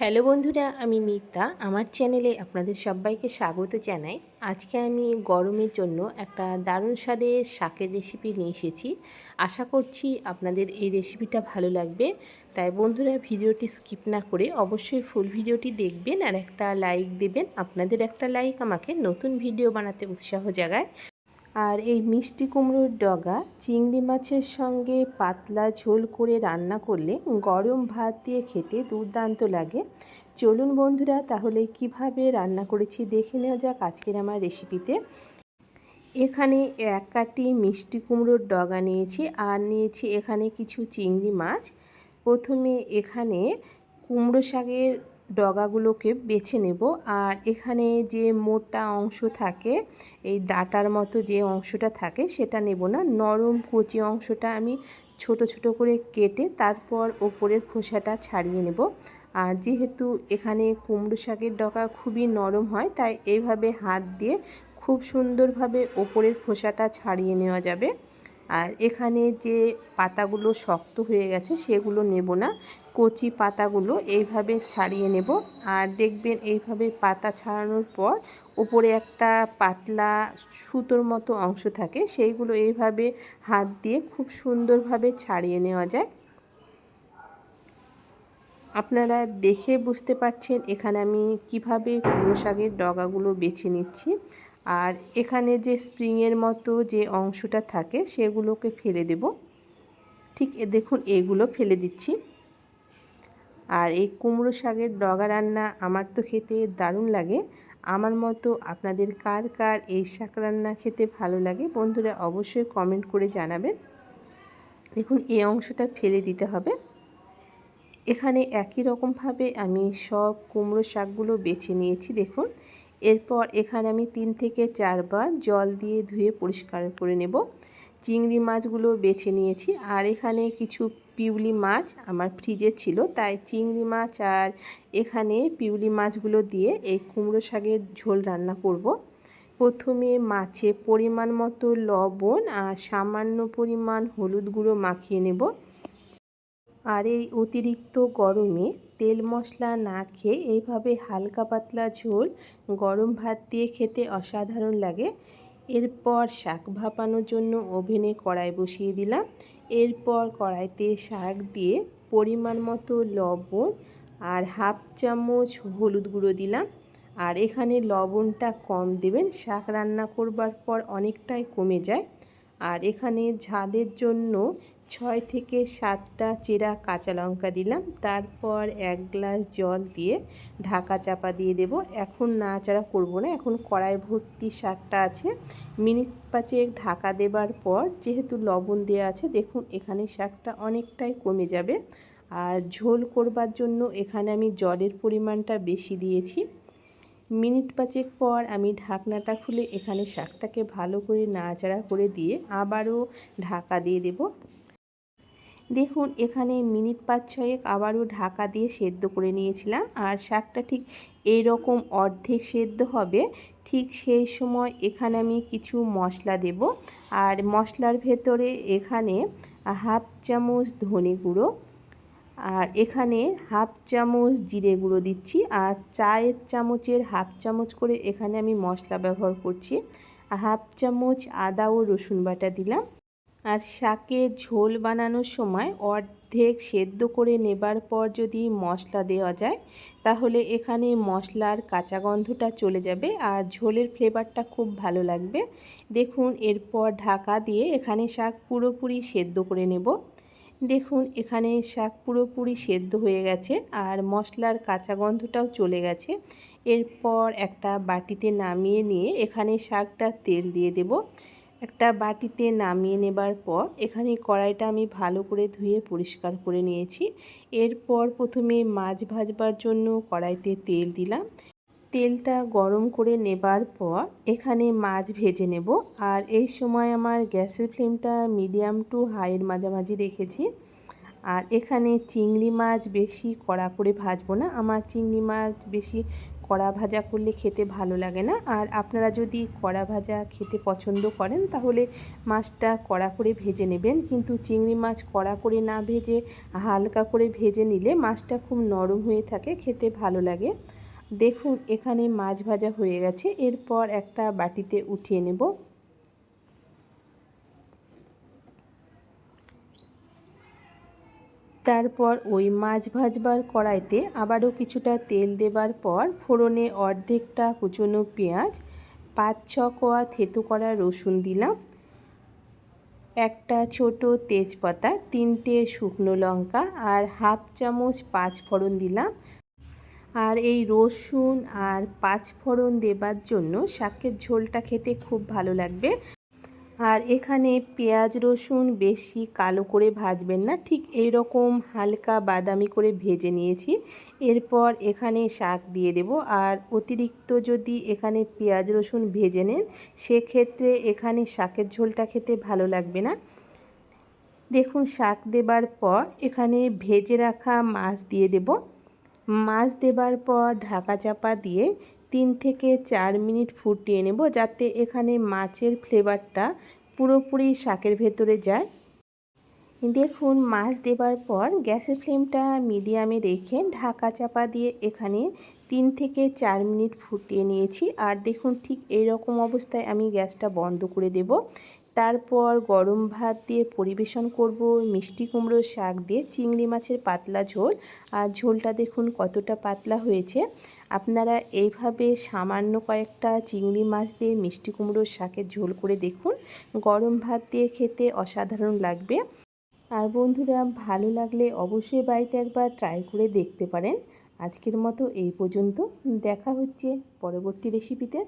Hello বন্ধুরা, আমি মিতা। আমার চ্যানেলে আপনাদের সবাইকে স্বাগত জানাই। আজকে আমি গরমের জন্য একটা দারুণ স্বাদের শাকের রেসিপি নিয়ে এসেছি। আশা করছি আপনাদের এই রেসিপিটা ভালো লাগবে। তাই বন্ধুরা, ভিডিওটি স্কিপ না করে অবশ্যই ফুল ভিডিওটি দেখবেন আর একটা লাইক দেবেন। আপনাদের একটা লাইক আমাকে নতুন ভিডিও বানাতে উৎসাহ জাগায়। আর এই মিষ্টি কুমড়োর ডগা চিংড়ি মাছের সঙ্গে পাতলা ঝোল করে রান্না করলে গরম ভাত দিয়ে খেতে দুর্দান্ত লাগে। চলুন বন্ধুরা, তাহলে কীভাবে রান্না করেছি দেখে নেওয়া যাক আজকের আমার রেসিপিতে। এখানে এক কাটি মিষ্টি কুমড়োর ডগা নিয়েছি আর নিয়েছি এখানে কিছু চিংড়ি মাছ। প্রথমে এখানে কুমড়ো শাকের ডগাগুলোকে বেছে নেব। আর এখানে যে মোটা অংশ থাকে, এই ডাটার মতো যে অংশটা থাকে, সেটা নেব না। নরম কচি অংশটা আমি ছোট ছোট করে কেটে তারপর ওপরের খোসাটা ছাড়িয়ে নেব। আর যেহেতু এখানে কুমড়ো শাকের ডগা খুবই নরম হয়, তাই এইভাবে হাত দিয়ে খুব সুন্দরভাবে ওপরের খোসাটা ছাড়িয়ে নেওয়া যাবে। আর এখানে যে পাতাগুলো শক্ত হয়ে গেছে, সেগুলো নেব না। কচি পাতাগুলো এইভাবে ছাড়িয়ে নেব। আর দেখবেন এইভাবে পাতা ছাড়ানোর পর উপরে একটা পাতলা সুতোর মতো অংশ থাকে, সেইগুলো এইভাবে হাত দিয়ে খুব সুন্দরভাবে ছাড়িয়ে নেওয়া যায়। আপনারা দেখে বুঝতে পারছেন এখানে আমি কীভাবে কুমড়ো শাকের ডগাগুলো বেছে নিচ্ছি। আর এখানে যে স্প্রিংয়ের মতো যে অংশটা থাকে, সেগুলোকে ফেলে দেব। ঠিক দেখুন, এগুলো ফেলে দিচ্ছি। আর এই কুমড়ো শাকের ডগা রান্না আমার তো খেতে দারুণ লাগে। আমার মতো আপনাদের কার কার এই শাক রান্না খেতে ভালো লাগে বন্ধুরা অবশ্যই কমেন্ট করে জানাবেন। দেখুন, এই অংশটা ফেলে দিতে হবে। এখানে একই রকমভাবে আমি সব কুমড়ো শাকগুলো বেছে নিয়েছি, দেখুন। এরপর এখানে আমি তিন থেকে চারবার জল দিয়ে ধুয়ে পরিষ্কার করে নেব। চিংড়ি মাছগুলো বেছে নিয়েছি আর এখানে কিছু পিউলি মাছ আমার ফ্রিজে ছিল, তাই চিংড়ি মাছ আর এখানে পিউলি মাছগুলো দিয়ে এই কুমড়ো শাকের ঝোল রান্না করব। প্রথমে মাছে পরিমাণ মতো লবণ আর সামান্য পরিমাণ হলুদ গুঁড়ো মাখিয়ে নেব আর এই অতিরিক্ত গরমে তেল মশলা না খেয়ে এইভাবে হালকা পাতলা ঝোল গরম ভাত দিয়ে খেতে অসাধারণ লাগে এরপর শাক ভাপানোর জন্য ওভেনে কড়াই বসিয়ে দিলাম। এরপর কড়াইতে শাক দিয়ে পরিমাণ মতো লবণ আর হাফ চামচ হলুদ গুঁড়ো দিলাম। আর এখানে লবণটা কম দেবেন, শাক রান্না করবার পর অনেকটাই কমে যায়। আর এখানে ঝাদের জন্য ছয় থেকে সাতটা চেরা কাঁচা লঙ্কা দিলাম। তারপর এক গ্লাস জল দিয়ে ঢাকা চাপা দিয়ে দেব। এখন নাড়াচাড়া করব না। এখন কড়াই ভর্তি শাকটা আছে। মিনিট পাঁচেক ঢাকা দেবার পর যেহেতু লবণ দেওয়া আছে, দেখুন এখানে শাকটা অনেকটাই কমে যাবে। আর ঝোল করবার জন্য এখানে আমি জলের পরিমাণটা বেশি দিয়েছি। মিনিট পাঁচেক পর আমি ঢাকনাটা খুলে এখানে শাকটাকে ভালো করে নাড়াচাড়া করে দিয়ে আবারও ঢাকা দিয়ে দেব। দেখুন, এখানে মিনিট পাঁচ ছয়েক আবারও ঢাকা দিয়ে সেদ্ধ করে নিয়েছিলাম। আর শাকটা ঠিক এই রকম অর্ধেক সেদ্ধ হবে, ঠিক সেই সময় এখানে আমি কিছু মশলা দেব। আর মশলার ভেতরে এখানে হাফ চামচ ধনে গুঁড়ো, আর এখানে হাফ চামচ জিরে গুঁড়ো দিচ্ছি, আর চায়ের চামচের হাফ চামচ করে এখানে আমি মশলা ব্যবহার করছি। হাফ চামচ আদা ও রসুন বাটা দিলাম। আর শাকে ঝোল বানানোর সময় অর্ধেক সেদ্ধ করে নেবার পর যদি মশলা দেওয়া যায়, তাহলে এখানে মশলার কাঁচা গন্ধটা চলে যাবে আর ঝোলের ফ্লেভারটা খুব ভালো লাগবে। দেখুন, এরপর ঢাকা দিয়ে এখানে শাক পুরোপুরি সেদ্ধ করে নেব। দেখুন, এখানে শাক পুরোপুরি সেদ্ধ হয়ে গেছে আর মশলার কাঁচা গন্ধটাও চলে গেছে। এরপর একটা বাটিতে নামিয়ে নিয়ে এখানে শাকটা তেল দিয়ে দেব। একটা বাটিতে নামিয়ে নেবার পর এখানে কড়াইটা আমি ভালো করে ধুয়ে পরিষ্কার করে নিয়েছি। এরপর প্রথমে মাছ ভাজবার জন্য কড়াইতে তেল দিলাম। তেলটা গরম করে নেবার পর এখানে মাছ ভেজে নেব। আর এই সময় আমার গ্যাসের ফ্লেমটা মিডিয়াম টু হাইয়ের মাঝামাঝি রেখেছি। আর এখানে চিংড়ি মাছ বেশি কড়া করে ভাজবো না। আমার চিংড়ি মাছ বেশি কড়া ভাজা করলে খেতে ভালো লাগে না। আর আপনারা যদি কড়া ভাজা খেতে পছন্দ করেন, তাহলে মাছটা কড়া করে ভেজে নেবেন। কিন্তু চিংড়ি মাছ কড়া করে না ভেজে, হালকা করে ভেজে নিলে মাছটা খুব নরম হয়ে থাকে, খেতে ভালো লাগে। দেখুন, এখানে মাছ ভাজা হয়ে গেছে। এরপর একটা বাটিতে উঠিয়ে নেব। তারপর ওই মাছ ভাজবার কড়াইতে আবারও কিছুটা তেল দেবার পর ফোড়নে অর্ধেকটা কুচনো পেঁয়াজ, পাঁচ ছ কোয়া থেতু করা রসুন দিলাম, একটা ছোট তেজপাতা, তিনটে শুকনো লঙ্কা আর হাফ চামচ পাঁচ ফোড়ন দিলাম। আর এই রসুন আর পাঁচ ফোড়ন দেবার জন্য শাকের ঝোলটা খেতে খুব ভালো লাগবে। আর এখানে পেঁয়াজ রসুন বেশি কালো করে ভাজবেন না, ঠিক এই রকম হালকা বাদামি করে ভেজে নিয়েছি। এরপর এখানে শাক দিয়ে দেব, আর অতিরিক্ত যদি এখানে পেঁয়াজ রসুন ভেজে নেন, সেক্ষেত্রে এখানে শাকের ঝোলটা খেতে ভালো লাগবে না। দেখুন, শাক দেবার পর এখানে ভেজে রাখা মাছ দিয়ে দেব। মাছ দেবার পর ঢাকা চাপা দিয়ে তিন থেকে চার মিনিট ফুটিয়ে নেব যাতে এখানে মাছের ফ্লেভারটা পুরোপুরি শাকের ভেতরে যায়। দেখুন, মাছ দেবার পর গ্যাসের ফ্লেমটা মিডিয়ামে রেখে ঢাকা চাপা দিয়ে এখানে তিন থেকে চার মিনিট ফুটিয়ে নিয়েছি। আর দেখুন, ঠিক এই অবস্থায় আমি গ্যাসটা বন্ধ করে দেব। তারপর গরম ভাত দিয়ে পরিবেশন করব, মিষ্টি কুমড়োর শাক দিয়ে চিংড়ি মাছের পাতলা ঝোল। আর ঝোলটা দেখুন কতটা পাতলা হয়েছে। আপনারা এইভাবে সামান্য কয়েকটা চিংড়ি মাছ দিয়ে মিষ্টি কুমড়োর শাকের ঝোল করে দেখুন। গরম ভাত দিয়ে খেতে অসাধারণ লাগবে। আর বন্ধুরা, ভালো লাগলে অবশ্যই বাড়িতে একবার ট্রাই করে দেখতে পারেন। আজকের মতো এই পর্যন্ত। দেখা হচ্ছে পরবর্তী রেসিপিতে